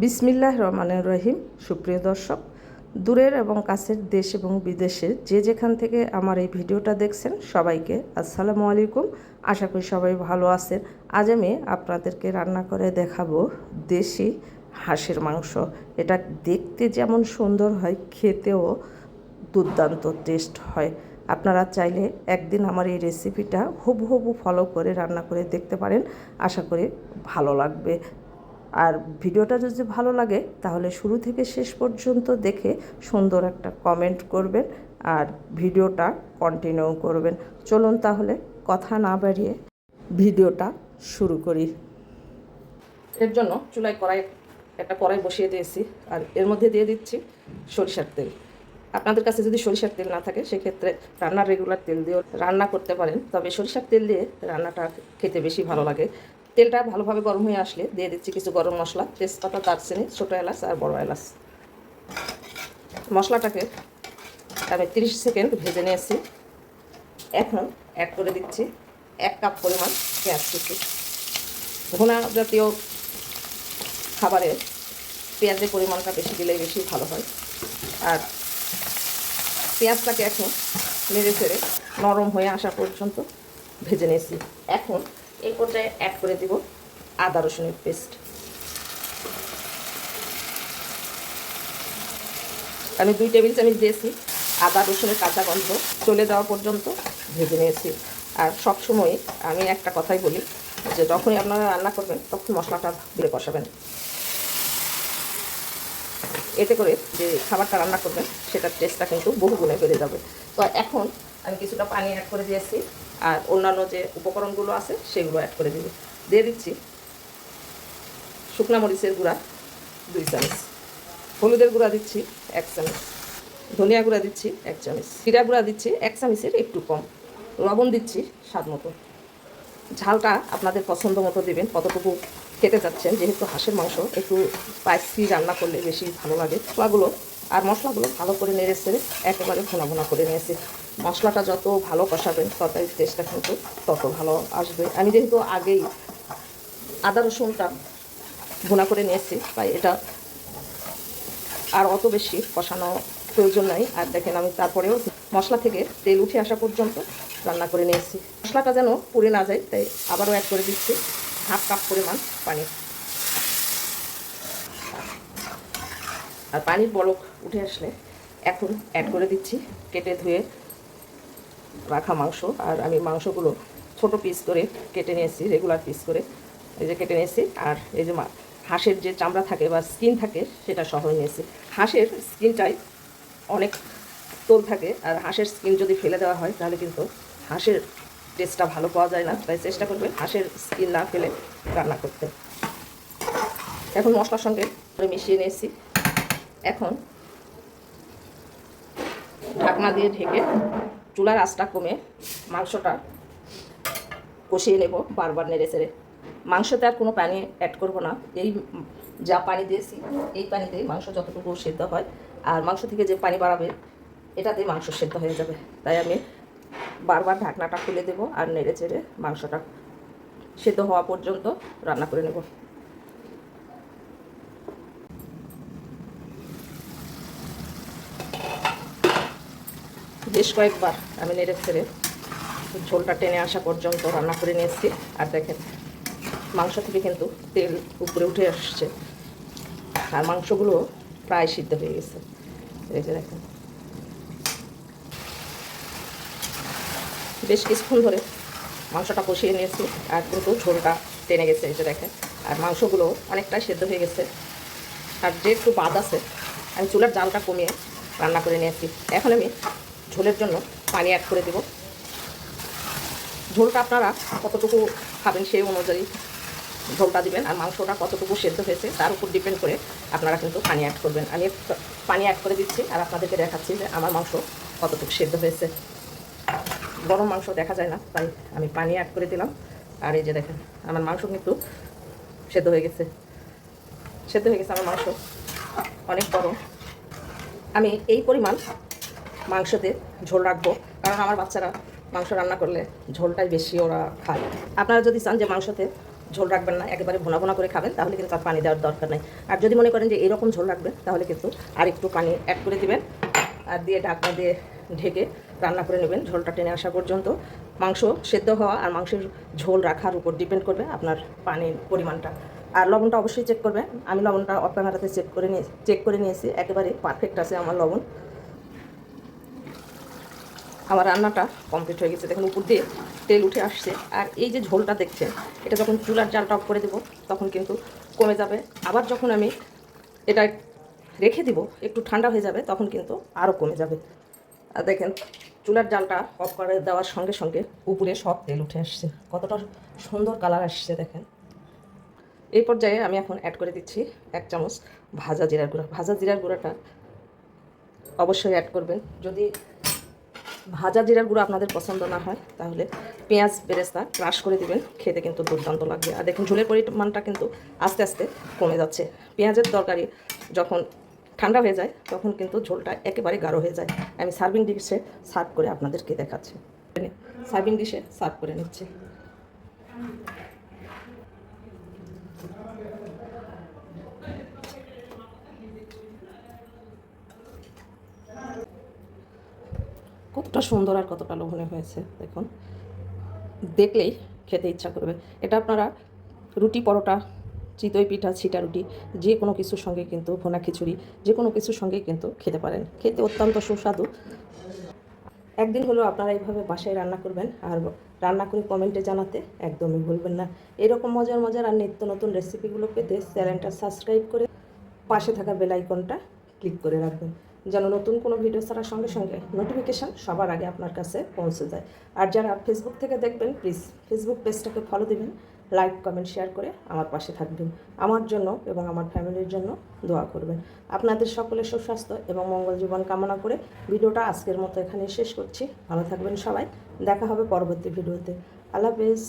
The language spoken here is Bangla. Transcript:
বিসমিল্লাহ রহমানের রহিম। সুপ্রিয় দর্শক, দূরের এবং কাছের দেশ এবং বিদেশে যে যেখান থেকে আমার এই ভিডিওটা দেখছেন সবাইকে আসসালামু আলাইকুম। আশা করি সবাই ভালো আছেন। আজ আমি আপনাদেরকে রান্না করে দেখাবো দেশি হাঁসের মাংস। এটা দেখতে যেমন সুন্দর হয়, খেতেও দুর্দান্ত টেস্ট হয়। আপনারা চাইলে একদিন আমার এই রেসিপিটা হুবহু ফলো করে রান্না করে দেখতে পারেন। আশা করি ভালো লাগবে। আর ভিডিওটা যদি ভালো লাগে, তাহলে শুরু থেকে শেষ পর্যন্ত দেখে সুন্দর একটা কমেন্ট করবেন আর ভিডিওটা কন্টিনিউ করবেন। চলুন তাহলে কথা না বাড়িয়ে ভিডিওটা শুরু করি। এর জন্য চুলায় কড়াই, একটা কড়াই বসিয়ে দিয়েছি আর এর মধ্যে দিয়ে দিচ্ছি সরিষার তেল। আপনাদের কাছে যদি সরিষার তেল না থাকে, সেক্ষেত্রে রান্নার রেগুলার তেল দিয়েও রান্না করতে পারেন। তবে সরিষার তেল দিয়ে রান্নাটা খেতে বেশি ভালো লাগে। তেলটা ভালোভাবে গরম হয়ে আসলে দিয়ে দিচ্ছি কিছু গরম মশলা, তেজপাতা, দারচিনি, ছোটো এলাচ আর বড় এলাচ। মশলাটাকে আমি তিরিশ সেকেন্ড ভেজে নিয়েছি। এখন অ্যাড করে দিচ্ছি এক কাপ পরিমাণ পেঁয়াজ কুচি। ঘোনা জাতীয় খাবারে পেঁয়াজের পরিমাণটা বেশি দিলে বেশি ভালো হয়। আর পেঁয়াজটাকে এখন নেড়ে ফেড়ে নরম হয়ে আসা পর্যন্ত ভেজে নিয়েছি। এখন এই পর্যায়ে অ্যাড করে দিব আদা রসুনের পেস্ট আমি দুই টেবিল চামচ দিয়েছি আদা রসুনের কাঁচা গন্ধ। চলে যাওয়া পর্যন্ত ভেজে নিয়েছি। আর সব সময় আমি একটা কথাই বলি যে যখনই আপনারা রান্না করবেন, তখন মশলাটা দিয়ে কষাবেন। এতে করে যে খাবারটা রান্না করবেন, সেটার টেস্টটা কিন্তু বহু গুণে বেড়ে যাবে। তো এখন আমি কিছুটা পানি অ্যাড করে দিয়েছি। আর অন্যান্য যে উপকরণগুলো আছে, সেগুলো অ্যাড করে দিব। দিয়ে দিচ্ছি শুকনা মরিচের গুঁড়া, দুই চামচ। হলুদের গুঁড়া দিচ্ছি, এক চামচ। ধনিয়া গুঁড়া দিচ্ছি, এক চামচ। জিরা গুঁড়া দিচ্ছি, এক চামচের একটু কম। লবণ দিচ্ছি, স্বাদ মতো। ঝালটা আপনাদের পছন্দ মতো দেবেন, কতটুকু খেতে চাচ্ছেন, যেহেতু হাঁসের মাংস, একটু স্পাইসি রান্না করলে বেশি ভালো লাগে। মশলাগুলো আর মশলাগুলো ভালো করে নেড়ে একেবারে ভোনা ভোনা করে নিয়েছি। মশলাটা যত ভালো কষাবেন, তরকারির টেস্টটা কিন্তু তত ভালো আসবে। আমি যেহেতু আগেই আদা রসুনটা ভুনা করে নিয়েছি, তাই এটা আর অত বেশি কষানো প্রয়োজন নাই। আর দেখেন আমি তারপরেও মশলা থেকে তেল উঠে আসা পর্যন্ত রান্না করে নিয়েছি। মশলাটা যেন পুড়ে না যায়, তাই আবারও অ্যাড করে দিচ্ছি, হাফ কাপ পরিমাণ পানি। আর পানির বলক উঠে আসলে এখন অ্যাড করে দিচ্ছি, কেটে ধুয়ে রাখা মাংস। আর আমি মাংসগুলো ছোট পিস করে কেটে নিয়েছি রেগুলার পিস করে। এই যে কেটে নিয়েছি, আর এই যে হাঁসের যে চামড়া থাকে বা স্কিন থাকে, সেটা সহ নিয়েছি। হাঁসের স্কিনটাই অনেক তোল থাকে, আর হাঁসের স্কিন যদি ফেলে দেওয়া হয়, তাহলে কিন্তু হাঁসের টেস্টটা ভালো পাওয়া যায় না। তাই চেষ্টা করবে হাঁসের স্কিন না ফেলে রান্না করতে। এখন মশলার সঙ্গে মিশিয়ে নিয়েছি। এখন ঢাকনা দিয়ে ঢেকে চুলার আঁচটা কমে মাংসটা কষিয়ে নেব বারবার নেড়ে চেড়ে। মাংসতে আর কোনো পানি অ্যাড করব না। এই যা পানি দিয়েছি, এই পানিতে মাংস যতটুকু সেদ্ধ হয়, আর মাংস থেকে যে পানি বাড়াবে এটাতে মাংস সেদ্ধ হয়ে যাবে। তাই আমি বারবার ঢাকনাটা খুলে দেবো আর নেড়ে চেড়ে মাংসটা সেদ্ধ হওয়া পর্যন্ত রান্না করে নেব। বেশ কয়েকবার আমি নেড়ে ছেড়ে ঝোলটা টেনে আসা পর্যন্ত রান্না করে নিয়েছি। আর দেখেন, মাংস থেকে কিন্তু তেল উপরে উঠে আসছে। আর মাংসগুলো প্রায় সিদ্ধ হয়ে গেছে। যে দেখেন। বেশ কিছুক্ষণ ধরে মাংসটা কষিয়ে নিয়েছি আর কিন্তু ঝোলটা টেনে গেছে। এই যে দেখেন, আর মাংসগুলো অনেকটাই সেদ্ধ হয়ে গেছে। আর যে একটু বাদ আছে, আমি চুলার জালটা কমিয়ে রান্না করে নিয়েছি। এখন আমি ঝোলের জন্য পানি অ্যাড করে দেব। ঝোলটা আপনারা কতটুকু খাবেন সেই অনুযায়ী ঝোলটা দিবেন, আর মাংসটা কতটুকু সেদ্ধ হয়েছে তার উপর ডিপেন্ড করে আপনারা কিন্তু পানি অ্যাড করবেন। আমি পানি অ্যাড করে দিচ্ছি, আর আপনাদেরকে দেখাচ্ছি যে আমার মাংস কতটুকু সেদ্ধ হয়েছে। গরম মাংস দেখা যায় না, তাই আমি পানি অ্যাড করে দিলাম। আর এই যে দেখেন, আমার মাংস কিন্তু সেদ্ধ হয়ে গেছে। সেদ্ধ হয়ে গেছে আমার মাংস। অনেক গরম। আমি এই পরিমাণ মাংসতে ঝোল রাখব। কারণ আমার বাচ্চারা মাংস রান্না করলে ঝোলটাই বেশি ওরা খায়। আপনারা যদি চান যে মাংসতে ঝোল রাখবেন না, একেবারে ভোনা ভোনা করে খাবেন, তাহলে কিন্তু আর পানি দেওয়ার দরকার নেই। আর যদি মনে করেন যে এরকম ঝোল রাখবেন, তাহলে কিন্তু আর একটু পানি অ্যাড করে দিবেন আর দিয়ে ঢাকনা দিয়ে ঢেকে রান্না করে নেবেন ঝোলটা টেনে আসা পর্যন্ত। মাংস সেদ্ধ হওয়া আর মাংসের ঝোল রাখার উপর ডিপেন্ড করবে আপনার পানির পরিমাণটা। আর লবণটা অবশ্যই চেক করবেন। আমি লবণটা ক্যামেরাতে চেক করে নিয়ে চেক করে নিয়েছি। একেবারে পারফেক্ট আছে আমার লবণ। আমার রান্নাটা কমপ্লিট হয়ে গেছে। দেখুন, উপর দিয়ে তেল উঠে আসছে। আর এই যে ঝোলটা দেখছেন, এটা যখন চুলার জালটা অফ করে দেবো, তখন কিন্তু কমে যাবে। আবার যখন আমি এটা রেখে দিব, একটু ঠান্ডা হয়ে যাবে, তখন কিন্তু আরও কমে যাবে। আর দেখেন, চুলার জালটা অফ করে দেওয়ার সঙ্গে সঙ্গে উপরে সব তেল উঠে আসছে। কতটা সুন্দর কালার আসছে, দেখেন। এই পর্যায়ে আমি এখন অ্যাড করে দিচ্ছি এক চামচ ভাজা জিরার গুঁড়া। ভাজা জিরার গুঁড়াটা অবশ্যই অ্যাড করবেন। যদি ভাজা জিরার গুঁড়ো আপনাদের পছন্দ না হয়, তাহলে পেঁয়াজ বেরেস্তা ক্রাশ করে দিবেন, খেতে কিন্তু দুর্দান্ত লাগবে। আর দেখুন, ঝোলের পরিমাণটা কিন্তু আস্তে আস্তে কমে যাচ্ছে। পেঁয়াজের তরকারি যখন ঠান্ডা হয়ে যায়, তখন কিন্তু ঝোলটা একেবারে গাঢ় হয়ে যায়। আমি সার্ভিং ডিশে সার্ভ করে আপনাদেরকে দেখাচ্ছি। সার্ভিং ডিশে সার্ভ করে নিচ্ছি। কতটা সুন্দর আর কতটা লোভনীয় হয়েছে, দেখুন। দেখলেই খেতে ইচ্ছা করবে। এটা আপনারা রুটি পরোটা, চিতই পিঠা, ছিটা রুটি, যে কোনো কিছুর সঙ্গে কিন্তু ভোনা খিচুড়ি, যে কোনো কিছুর সঙ্গে কিন্তু খেতে পারেন। খেতে অত্যন্ত সুস্বাদু। একদিন হলেও আপনারা এইভাবে বাসায় রান্না করবেন আর রান্না করে কমেন্টে জানাতে একদমই ভুলবেন না। এরকম মজার মজার আর নিত্য নতুন রেসিপিগুলো পেতে চ্যানেলটা সাবস্ক্রাইব করে পাশে থাকা বেল আইকনটা ক্লিক করে রাখবেন। যেন নতুন কোনো ভিডিও ছাড়ার সঙ্গে সঙ্গে নোটিফিকেশান সবার আগে আপনার কাছে পৌঁছে যায়। আর যারা ফেসবুক থেকে দেখবেন প্লিজ ফেসবুক পেজটাকে ফলো দিবেন লাইক কমেন্ট শেয়ার করে আমার পাশে থাকবেন। আমার জন্য এবং আমার ফ্যামিলির জন্য দোয়া করবেন। আপনাদের সকলের সুস্বাস্থ্য এবং মঙ্গল জীবন কামনা করে ভিডিওটা আজকের মতো এখানে শেষ করছি। ভালো থাকবেন সবাই। দেখা হবে পরবর্তী ভিডিওতে। আল্লাহ হাফেজ।